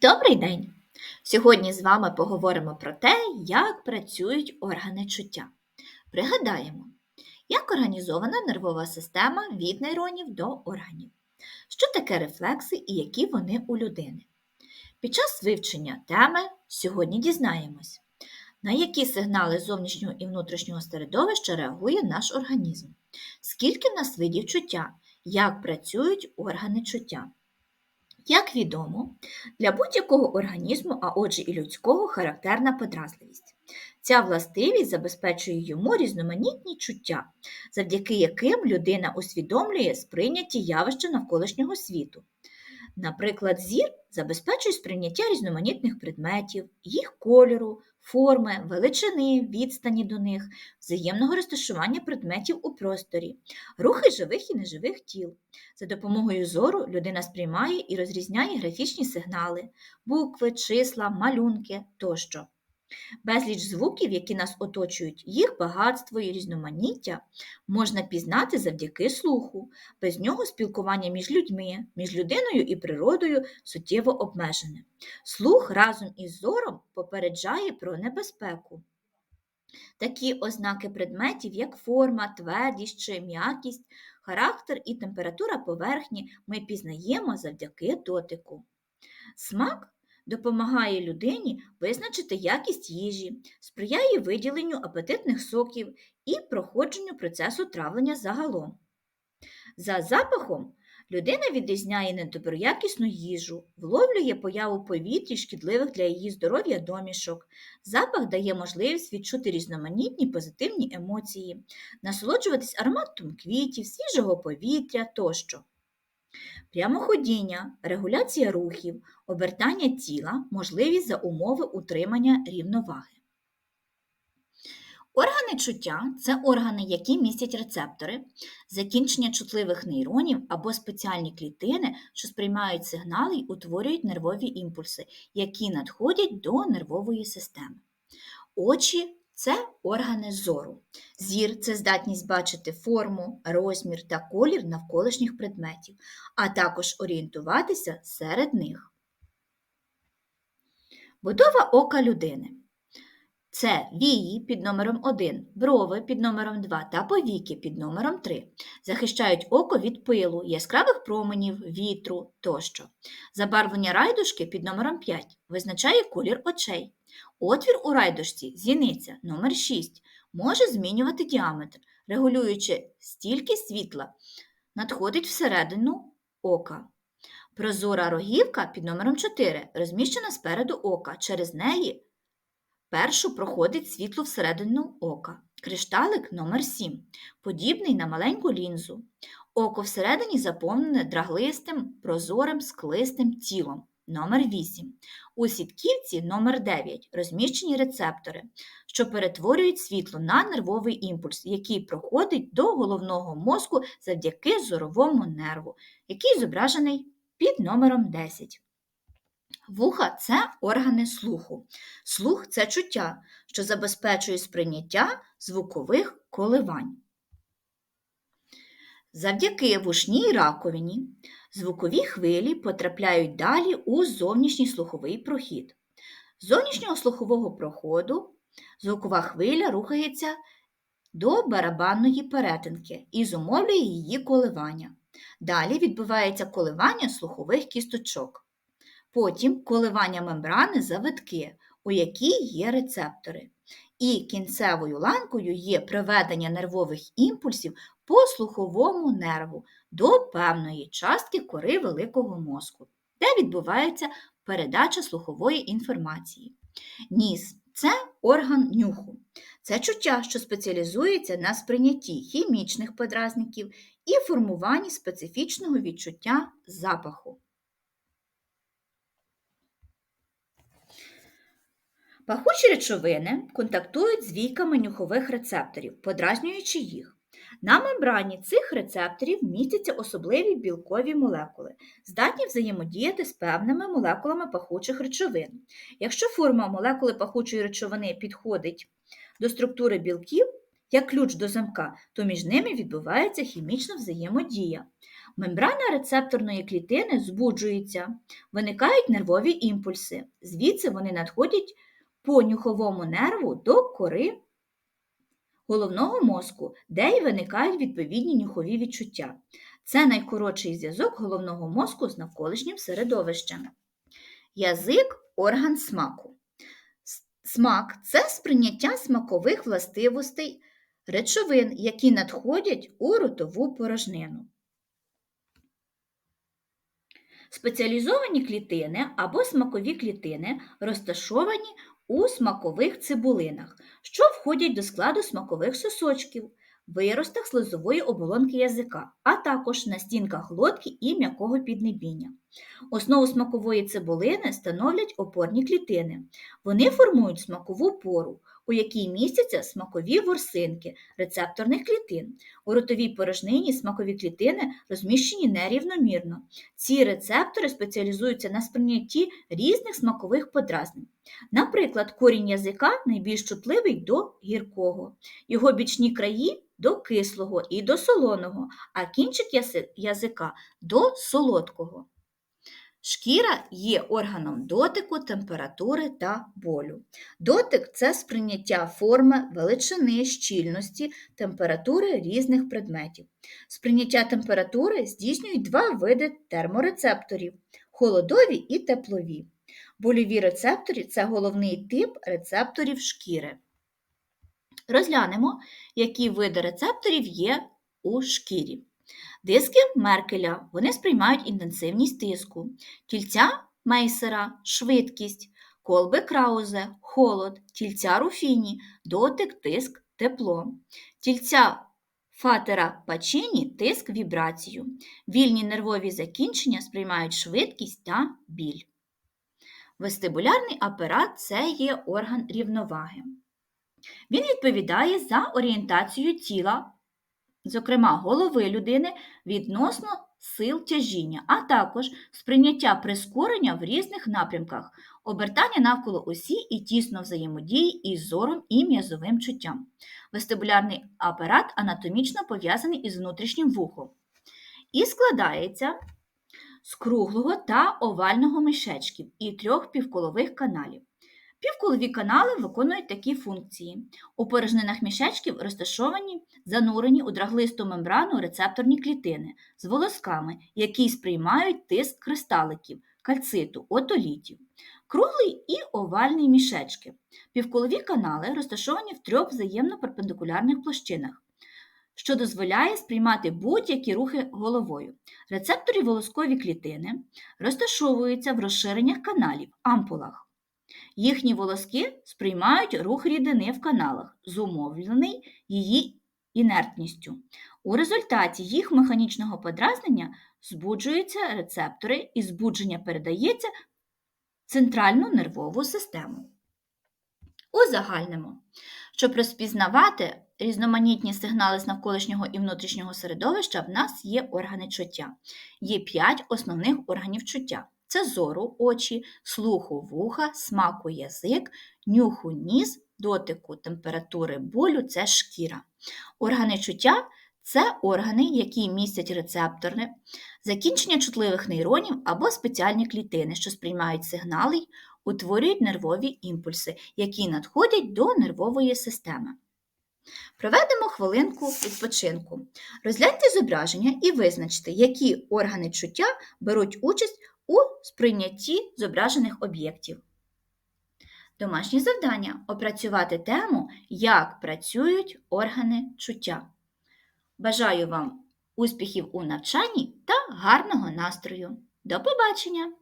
Добрий день! Сьогодні з вами поговоримо про те, як працюють органи чуття. Пригадаємо, як організована нервова система від нейронів до органів, що таке рефлекси і які вони у людини. Під час вивчення теми сьогодні дізнаємось, на які сигнали зовнішнього і внутрішнього середовища реагує наш організм, скільки в нас видів чуття, як працюють органи чуття. Як відомо, для будь-якого організму, а отже і людського, характерна подразливість. Ця властивість забезпечує йому різноманітні чуття, завдяки яким людина усвідомлює сприйняті явища навколишнього світу. Наприклад, зір забезпечує сприйняття різноманітних предметів, їх кольору, форми, величини, відстані до них, взаємного розташування предметів у просторі, рухи живих і неживих тіл. За допомогою зору людина сприймає і розрізняє графічні сигнали, букви, числа, малюнки тощо. Безліч звуків, які нас оточують, їх багатство і різноманіття можна пізнати завдяки слуху. Без нього спілкування між людьми, між людиною і природою суттєво обмежене. Слух разом із зором попереджає про небезпеку. Такі ознаки предметів, як форма, твердість чи м'якість, характер і температура поверхні, ми пізнаємо завдяки дотику. Смак допомагає людині визначити якість їжі, сприяє виділенню апетитних соків і проходженню процесу травлення загалом. За запахом людина відрізняє недоброякісну їжу, вловлює появу повітрі, шкідливих для її здоров'я домішок. Запах дає можливість відчути різноманітні позитивні емоції, насолоджуватись ароматом квітів, свіжого повітря тощо. Прямоходіння, регуляція рухів, обертання тіла, можливість за умови утримання рівноваги. Органи чуття це органи, які містять рецептори, закінчення чутливих нейронів або спеціальні клітини, що сприймають сигнали й утворюють нервові імпульси, які надходять до нервової системи. Очі це органи зору. Зір це здатність бачити форму, розмір та колір навколишніх предметів, а також орієнтуватися серед них. Будова ока людини. Це вії під номером 1, брови під номером 2 та повіки під номером 3. Захищають око від пилу, яскравих променів, вітру тощо. Забарвлення райдушки під номером 5 визначає колір очей. Отвір у райдушці зіниця номер 6 може змінювати діаметр, регулюючи стільки світла, надходить всередину ока. Прозора рогівка під номером 4 розміщена спереду ока. Через неї першу проходить світло всередину ока. Кришталик номер 7 подібний на маленьку лінзу. Око всередині заповнене драглистим, прозорим, склистим тілом. Номер 8. У сітківці номер 9 розміщені рецептори, що перетворюють світло на нервовий імпульс, який проходить до головного мозку завдяки зоровому нерву, який зображений під номером 10. Вуха це органи слуху. Слух це чуття, що забезпечує сприйняття звукових коливань. Завдяки вушній раковині звукові хвилі потрапляють далі у зовнішній слуховий прохід. З зовнішнього слухового проходу звукова хвиля рухається до барабанної перетинки і зумовлює її коливання. Далі відбувається коливання слухових кісточок. Потім коливання мембрани завитки, у якій є рецептори. І кінцевою ланкою є приведення нервових імпульсів по слуховому нерву до певної частки кори великого мозку, де відбувається передача слухової інформації. Ніс це орган нюху. Це чуття, що спеціалізується на сприйнятті хімічних подразників і формуванні специфічного відчуття запаху. Пахучі речовини контактують з війками нюхових рецепторів, подразнюючи їх. На мембрані цих рецепторів містяться особливі білкові молекули, здатні взаємодіяти з певними молекулами пахучих речовин. Якщо форма молекули пахучої речовини підходить до структури білків, як ключ до замка, то між ними відбувається хімічна взаємодія. Мембрана рецепторної клітини збуджується, виникають нервові імпульси. Звідси вони надходять по нюховому нерву до кори головного мозку, де й виникають відповідні нюхові відчуття. Це найкоротший зв'язок головного мозку з навколишнім середовищем. Язик орган смаку. Смак це сприйняття смакових властивостей речовин, які надходять у ротову порожнину. Спеціалізовані клітини або смакові клітини розташовані у смакових цибулинах, що входять до складу смакових сосочків, виростах слизової оболонки язика, а також на стінках глотки і м'якого піднебіння. Основу смакової цибулини становлять опорні клітини. Вони формують смакову пору, у якій містяться смакові ворсинки рецепторних клітин. У ротовій порожнині смакові клітини розміщені нерівномірно. Ці рецептори спеціалізуються на сприйнятті різних смакових подразнень. Наприклад, корінь язика найбільш чутливий до гіркого, його бічні краї до кислого і до солоного, а кінчик язика до солодкого. Шкіра є органом дотику, температури та болю. Дотик це сприйняття форми, величини, щільності, температури різних предметів. Сприйняття температури здійснюють два види терморецепторів холодові і теплові. Больові рецептори це головний тип рецепторів шкіри. Розглянемо, які види рецепторів є у шкірі. Диски Меркеля вони сприймають інтенсивність тиску, тільця Мейсера швидкість, колби Краузе холод, тільця Руфіні дотик, тиск, тепло, тільця Фатера Пачіні тиск, вібрацію. Вільні нервові закінчення сприймають швидкість та біль. Вестибулярний апарат це є орган рівноваги. Він відповідає за орієнтацію тіла, зокрема голови людини, відносно сил тяжіння, а також сприйняття прискорення в різних напрямках, обертання навколо осі і тісно взаємодії із зором і м'язовим чуттям. Вестибулярний апарат анатомічно пов'язаний із внутрішнім вухом і складається з круглого та овального мішечків і трьох півколових каналів. Півколові канали виконують такі функції. У порожнинах мішечків розташовані занурені у драглисту мембрану рецепторні клітини з волосками, які сприймають тиск кристаликів, кальциту, отолітів. Круглий і овальний мішечки. Півколові канали розташовані в трьох взаємно перпендикулярних площинах, що дозволяє сприймати будь-які рухи головою. Рецепторі волоскові клітини розташовуються в розширеннях каналів, ампулах. Їхні волоски сприймають рух рідини в каналах, зумовлений її інертністю. У результаті їх механічного подразнення збуджуються рецептори і збудження передається центральну нервову систему. Узагальнимо. Щоб розпізнавати різноманітні сигнали з навколишнього і внутрішнього середовища, в нас є органи чуття. Є п'ять основних органів чуття. Це зору, очі, слуху вуха, смаку язик, нюху ніс, дотику температури болю це шкіра. Органи чуття це органи, які містять рецептори, закінчення чутливих нейронів або спеціальні клітини, що сприймають сигнали утворюють нервові імпульси, які надходять до нервової системи. Проведемо хвилинку відпочинку. Розгляньте зображення і визначте, які органи чуття беруть участь у сприйнятті зображених об'єктів. Домашнє завдання опрацювати тему, як працюють органи чуття. Бажаю вам успіхів у навчанні та гарного настрою. До побачення!